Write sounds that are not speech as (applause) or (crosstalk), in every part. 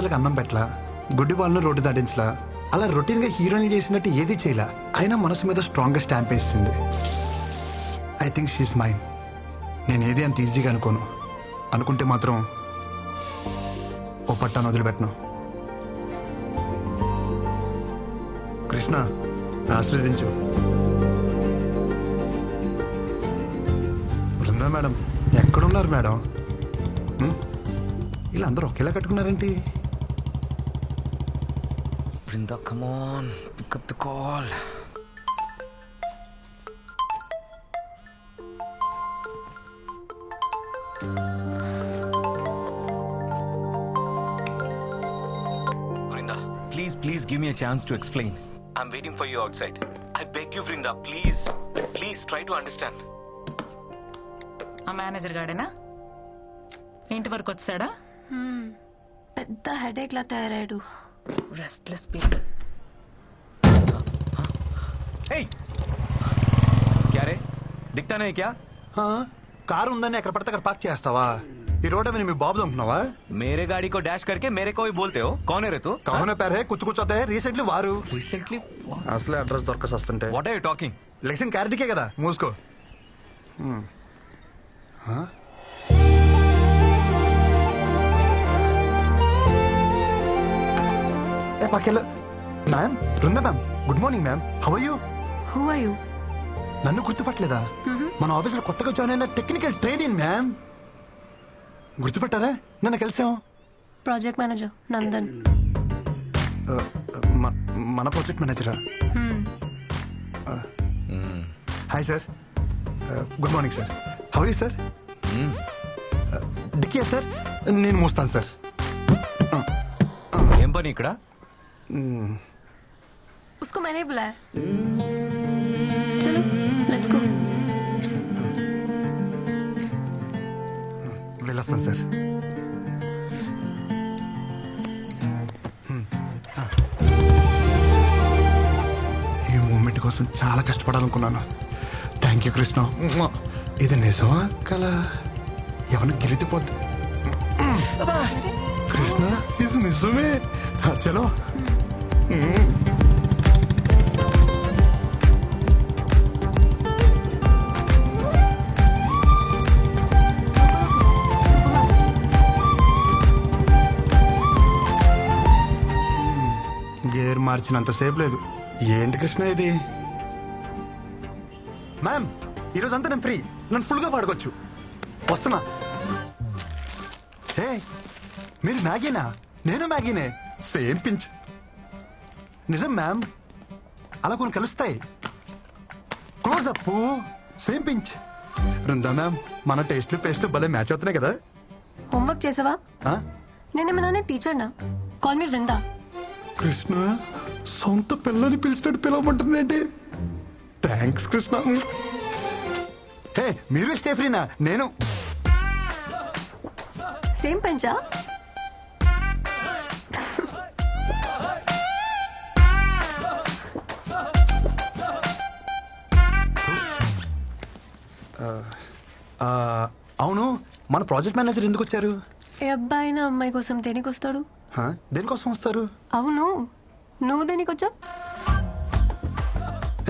అనాథలకు అన్నం పెట్టలా? గుడ్డి వాళ్ళను రోడ్డు దాటించలా? అలా రొటీన్గా హీరోయిన్ చేసినట్టు ఏది చేయలా? అయినా మనసు మీద స్ట్రాంగ్గా స్టాంప్ వేసింది. ఐ థింక్ షీస్ మైండ్ నేను ఏది అంత ఈజీగా అనుకోను. అనుకుంటే మాత్రం ఓ పట్టాను వదిలిపెట్టను. కృష్ణ ఆశీర్వదించు. బృందా మేడం ఎక్కడున్నారు మేడం? వీళ్ళందరూ ఇలా అందరూ ఒకేలా కట్టుకున్నారేంటి? Brinda, come on. Pick up the call. Brinda, please, please give me a chance to explain. I'm waiting for you outside. I beg you, Brinda, please. Please try to understand. ఆ manager గాడేనా ఇంటి వరకు వచ్చాడా పెద్ద headache లా తయారాడు restless people Hey! क्या रे दिखता नहीं क्या ఆ, కారు ఉందని ఎక్కడ పడితే అక్కడ పార్క్ చేస్తావా ఈ రోడ్ మీద మీ బాబు అనుకున్నావా मेरे गाड़ी को डैश करके मेरे को ही बोलते हो कौन है रे तू కహన పేరే కుచ్చు కూర్చోతే రీసెంట్లీ వారు रिसेंटली అసలే అడ్రస్ దొరకసి వస్తుంటే व्हाट आर यू टॉकिंग లెక్సింగ్ క్యారెట్కే కదా మూసుకో పక్కెళ్ళు ma'am Brinda ma'am good morning ma'am how you who are you నన్ను గుర్తుపట్టలేదా? మన ఆఫీసులో కొత్తగా జాయిన్ అయిన టెక్నికల్ ట్రైనింగ్ మ్యామ్ గుర్తుపట్టారా? నన్ను కలిసాం. ప్రాజెక్ట్ మేనేజర్ నందన్ మన project మేనేజరా hi sir good morning sir how you sir డిక్కియా sir నేను మోస్తాను సార్ ఏం పని ఇక్కడ? उसको मैंने ही बुलाया चलो लेट्स गो వెళ్ళొస్తాను సార్ ఈ మూమెంట్ కోసం చాలా కష్టపడాలనుకున్నాను థ్యాంక్ యూ కృష్ణ ఇది నిజమా కల ఎవరిని గెలితిపోద్ది కృష్ణ ఇది నిజమే హ, చలో గేర్ మార్చినంతసేపు లేదు. ఏంటి కృష్ణ ఇది? మ్యామ్ ఈరోజు అంతా నేను ఫ్రీ. నన్ను ఫుల్గా పాడుకోవచ్చు వస్తున్నా. హే మీరు మ్యాగీనా? నేను మ్యాగీనే. Same pinch. నిజం మ్యామ్ అలా కొన్ని కలుస్తాయి. క్లోజ్ అప్ సేమ్ పించ్ రుందా మ్యామ్ మన టేస్ట్ పేస్ట్ భలే మ్యాచ్ అవుతున్నాయి కదా. హోంవర్క్ చేసావా? ఆ? టీచర్ నా. కాల్ మీ రుందా కృష్ణ సొంత పిల్లని పిలిచినట్టు పిలవమంటుంది ఏంటి? థ్యాంక్స్ కృష్ణ. హే మీరు స్టే ఫ్రీనా నేను సేమ్ పెంచా అవును. మన ప్రాజెక్ట్ మేనేజర్ ఎందుకు వచ్చారు? ఏ అబ్బాయి నా అమ్మాయి కోసం దేనికి వస్తాడు హా? దేనికోసం వస్తారు? అవును. నువ్వు దేనికి వచ్చావు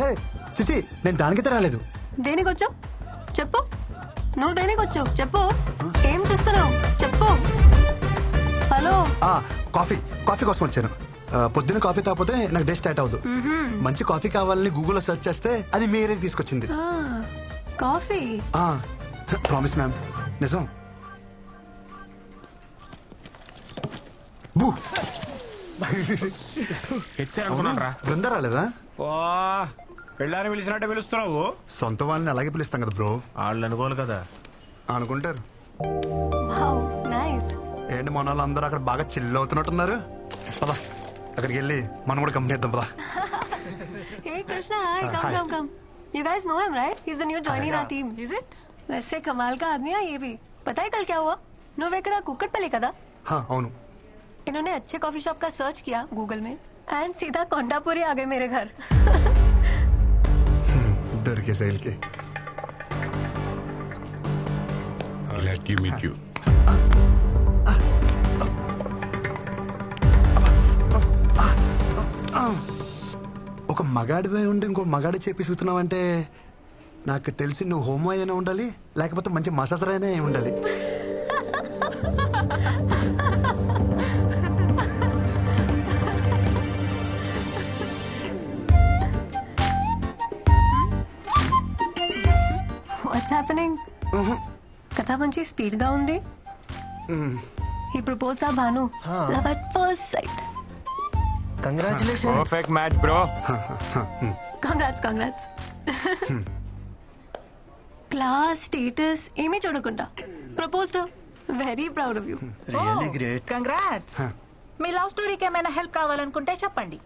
హే చిచి నేను దానికైతే రాలేదు. దేనికి వచ్చావు చెప్పు. నువ్వు దేనికి వచ్చావు చెప్పు. ఏం చేస్తున్నావు? చెప్పు. హలో. ఆ, కాఫీ కాఫీ కోసం వచ్చాను. ఆ, పొద్దున్న కాఫీ తాగిపోతే నాకు డే స్టార్ట్ అవ్వదు. మంచి కాఫీ కావాలని గూగుల్లో సెర్చ్ చేస్తే అది మీ ఏరియాకి తీసుకొచ్చింది. కాఫీ. Promise ma'am. నిజం. బూ. హెచ్చారనుకున్నాను రా. బృంద రాలేదా? పెళ్ళాన్ని పిలిచినట్టే పిలుస్తున్నావు. సొంత వాళ్ళని అలాగే పిలుస్తాం కదా బ్రో. వాళ్ళు అనుకోవాలి కదా. అనుకుంటారు. ఏంటి మన వాళ్ళందరూ అక్కడ బాగా చిల్ అవుతున్నట్టున్నారు? పదా అక్కడికి వెళ్ళి మనం కూడా కంపెనీ ఇద్దాం పదా. (laughs) Hey Krishna, hi, come, hi. come, come. You guys know him, right? He's the new joining our team. Is it वैसे कमाल का आदमी है ये भी पता है कल क्या हुआ నువ్వెక్కడ కుక్కట్పల్లి కదా హా, అవును इन्होंने अच्छे कॉफी शॉप का सर्च किया गूगल में एंड सीधा कोंडापुरी आ गए मेरे घर దొరికే శైలికి Glad to meet you. ఒక మగాడివే ఉండి ఇంకో మగాడి చేపిస్తున్నావంటే నాకు తెలిసి నువ్వు హోమో అయినా ఉండాలి లేకపోతే మంచి మసాజర్ అయినా అయి ఉండాలి? వాట్స్ హ్యాపెనింగ్ కథ మంచి స్పీడ్గా ఉంది. ఈ propose the Bhanu. Love at first sight congratulation perfect match bro congrats congrats class status ఏమీ చూడకుండా. Proposed very proud of you really great congrats me love స్టోరీకి ఏమైనా హెల్ప్ కావాలనుకుంటే చెప్పండి.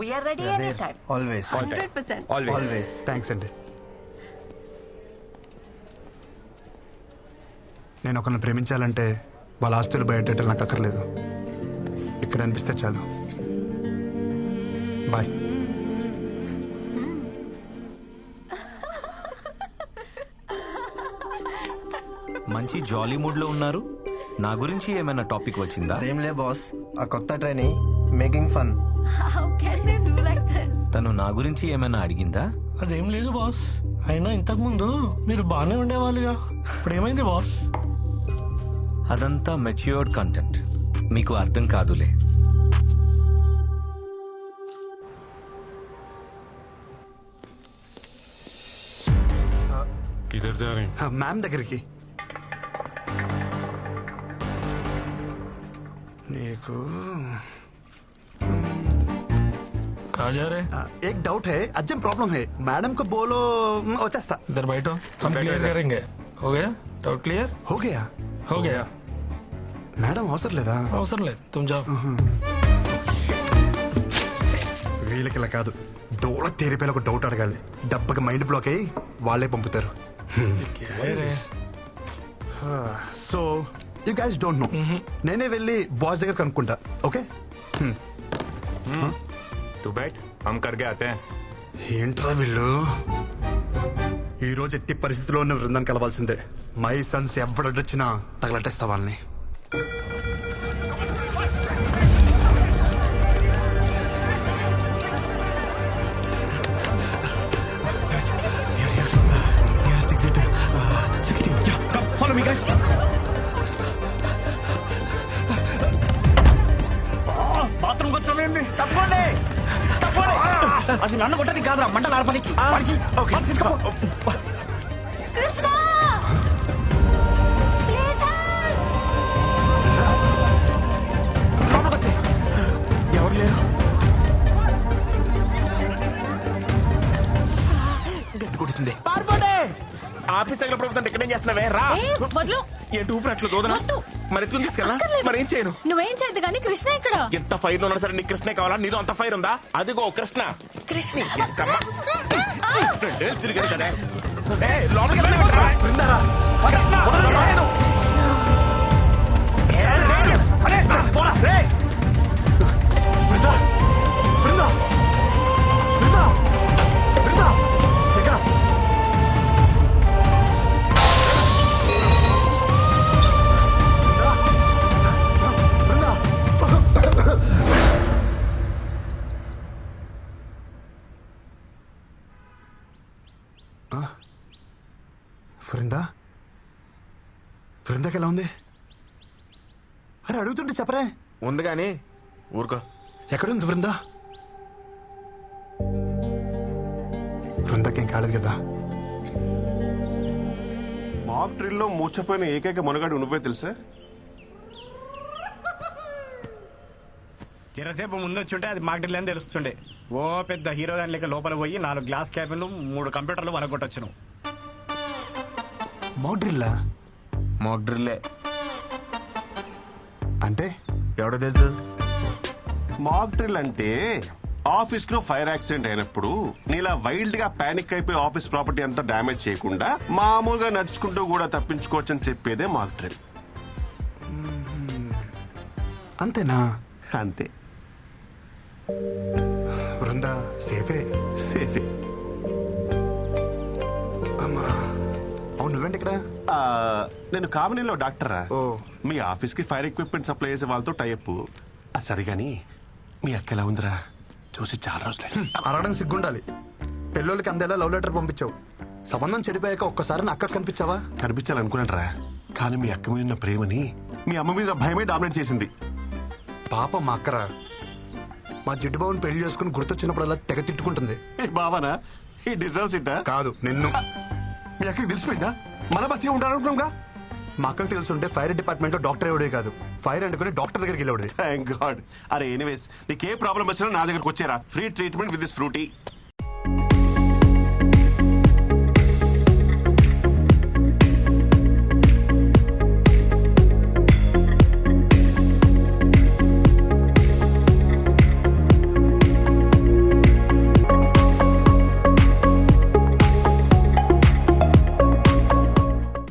We are ready any time always hundred percent always thanks అండి నేను ఒకరిని ప్రేమించాలంటే వాళ్ళ ఆస్తులు బయటెట్టాలి నాకు అక్కర్లేదు. ఇక్కడ అనిపిస్తే చాలు. బాయ్ మంచి జాలీ మూడ్ లో ఉన్నారు నా గురించి ఏమైనా టాపిక్ వచ్చిందా అదేం లే బాస్ ఆ కొత్త training making fun how can they do like this తను నా గురించి ఏమైనా అడిగిందా అదేం లేదు బాస్ అయినా ఇంతకు ముందు మీరు బాగానే ఉండేవాళ్ళుగా ఇప్పుడు ఏమైంది బాస్ అదంతా మెచ్యూర్డ్ కంటెంట్ మీకు అర్థం కాదులే किधर जा रहे हैं మ్యామ్ దగ్గరికి నీకు कहा जा रहे ఆ, ఏక్ డౌట్ హే అర్జెంట్ ప్రాబ్లం హే మేడం को बोलो మ్, వచ్చేస్తా इधर बैठो हम क्लियर करेंगे हो गया डाउट क्लियर हो गया हो गया మేడం అవసరం లేదా అవసరం లేదు तुम जाओ వీళ్ళకి ఇలా కాదు దూల తేరిపోయిన ఒక డౌట్ అడగాలి దెబ్బకి మైండ్ బ్లాక్ అయ్యి వాళ్ళే పంపుతారు so you guys don't know నేనే వెళ్ళి బాస్ దగ్గర కనుక్కుంటా ఓకే तू बैठ हम करके आते हैं ఏంట్రా వీళ్ళు ఈ రోజు ఎట్టి పరిస్థితిలో ఉన్న బృందాన్ని కలవాల్సిందే మై సన్స్ ఎవడొచ్చినా తగలట్టేస్తా వాళ్ళని బాత్రూమ్ వచ్చేయండి తప్పండి అది నన్ను కొట్టని కాదురా మంటలు ఆర్పనికి ఓకే. తీసుకో కృష్ణ! పారిపోండి ఆఫీస్ దగ్గర ప్రభుత్వం ఇక్కడ ఏం చేస్తున్నావే? రా. వదులు. ఏంటి ఊపిరి అట్లు దూదనా? వద్దు. మరి ఎత్తుకుని తీసుకెళ్ళా అక్కర్లేదు. మరి ఏం చేయను? నువ్వేం చేయదు కానీ కృష్ణ ఇక్కడ. ఎంత ఫైర్ ఉన్నా సరే నీకు కృష్ణే కావాలా? నీలో అంత ఫైర్ ఉందా? అదిగో కృష్ణ. కృష్ణ. ఎంతమ్మ. రెండేళ్ళు తిరిగాడు కదా. ఏయ్, లోపలికి వెళ్ళనివ్వండిరా. కృష్ణ, రాయను. బృందా బృందాకి ఎలా ఉంది? అరే అడుగుతుంటే చెప్పరే? ఉంది కానీ ఊరుకో. ఎక్కడుంది బృందా బృందాకేం కాలేదు కదా? మాక్ డ్రిల్లో మూర్చపోయిన ఏకైక మనుగాడు నువ్వే తెలుసా? చిరసేపు ముందు వచ్చి ఉంటే అది మాకు అని తెలుస్తుండే. ఓ పెద్ద హీరో గాని లెక్క లోపల పోయి నాలుగు గ్లాస్ క్యాబిన్లు మూడు కంప్యూటర్లు వలగొట్టొచ్చు నువ్వు మోడ్రిల్లా. మాక్ డ్రిల్లే అంటే? ఎవడో తెలుసు? మాక్ డ్రిల్ అంటే ఆఫీస్లో ఫైర్ యాక్సిడెంట్ అయినప్పుడు నీలా వైల్డ్గా పానిక్ అయిపోయి ఆఫీస్ ప్రాపర్టీ అంతా డ్యామేజ్ చేయకుండా మామూలుగా నడుచుకుంటూ కూడా తప్పించుకోవచ్చు అని చెప్పేదే మాక్ డ్రిల్ అంతేనా? అంతే. బృందా సేఫే. సేఫే. అమ్మా. అవును నువ్వేంటి ఇక్కడ ఆ, నేను కామినీలో డాక్టరా ఓ. మీ ఆఫీస్కి ఫైర్ ఎక్విప్మెంట్ సప్లై చేసే వాళ్ళతో టైప్ సరిగాని మీ అక్క ఎలా ఉందిరా? చూసి చాలా రోజులే అరగడం సిగ్గుండాలి. పెళ్ళోళ్ళకి అందేలా లవ్ లెటర్ పంపించావు. సంబంధం చెడిపోయాక ఒక్కసారి నా అక్క కనిపించావా? కనిపించాలనుకున్నాను రా కానీ మీ అక్క మీద ఉన్న ప్రేమని మీ అమ్మ మీద భయమే డామినేట్ చేసింది. పాప మా అక్కరా. మా జిడ్డు బాబుని పెళ్ళి చేసుకుని గుర్తొచ్చినప్పుడల్లా తెగ తిట్టుకుంటుంది. ఏ బావనా? ఈ డిజర్వ్స్ ఇట్ కాదు నిన్ను. మీ అక్కకి తెలిసిపోయిందా? మన బతి ఉండాలనుకున్నాగా మా అక్కకు తెలుసుంటే ఫైర్ డిపార్ట్మెంట్లో డాక్టర్ ఎవడే కాదు. ఫైర్ అంటుకుని డాక్టర్ దగ్గరికి వెళ్ళేవాడే థ్యాంక్ గాడ్. అరే ఎనీవేస్ నీకే ప్రాబ్లం వచ్చినా నా దగ్గరకు వచ్చారా. Free treatment with this Frooti.